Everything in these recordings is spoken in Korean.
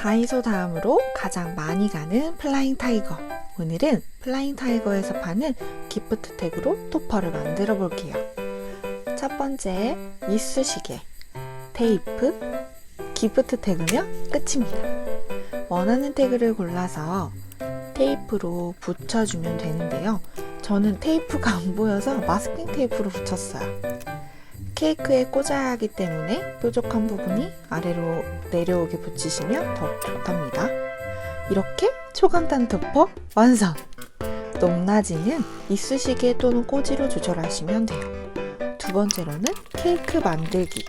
다이소 다음으로 가장 많이 가는 플라잉 타이거. 오늘은 플라잉 타이거에서 파는 기프트 택으로 토퍼를 만들어 볼게요. 첫 번째, 이쑤시개, 테이프, 기프트 태그면 끝입니다. 원하는 태그를 골라서 테이프로 붙여주면 되는데요. 저는 테이프가 안 보여서 마스킹 테이프로 붙였어요. 케이크에 꽂아야 하기 때문에 뾰족한 부분이 아래로 내려오게 붙이시면 더 좋답니다. 이렇게 초간단 토퍼 완성! 높낮이는 이쑤시개 또는 꼬지로 조절하시면 돼요. 두 번째로는 케이크 만들기.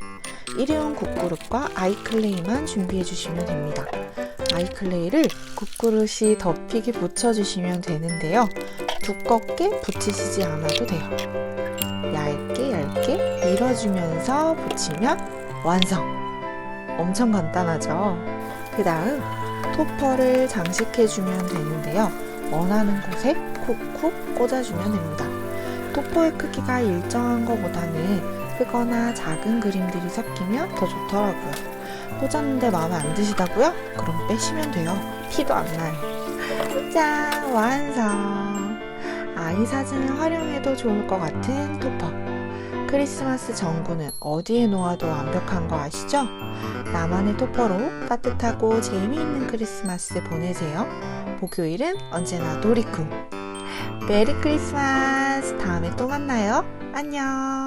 일회용 국그릇과 아이클레이만 준비해 주시면 됩니다. 아이클레이를 국그릇이 덮이게 붙여주시면 되는데요. 두껍게 붙이시지 않아도 돼요. 얇게 얇게 밀어주면서 붙이면 완성! 엄청 간단하죠? 그 다음 토퍼를 장식해주면 되는데요. 원하는 곳에 쿡쿡 꽂아주면 됩니다. 토퍼의 크기가 일정한 것보다는 크거나 작은 그림들이 섞이면 더 좋더라고요. 꽂았는데 마음에 안 드시다고요? 그럼 빼시면 돼요. 티도 안 나요. 짠! 완성! 아이 사진을 활용해도 좋을 것 같은 토퍼. 크리스마스 전구는 어디에 놓아도 완벽한 거 아시죠? 나만의 토퍼로 따뜻하고 재미있는 크리스마스 보내세요. 목요일은 언제나 놀이쿵. 메리 크리스마스! 다음에 또 만나요. 안녕!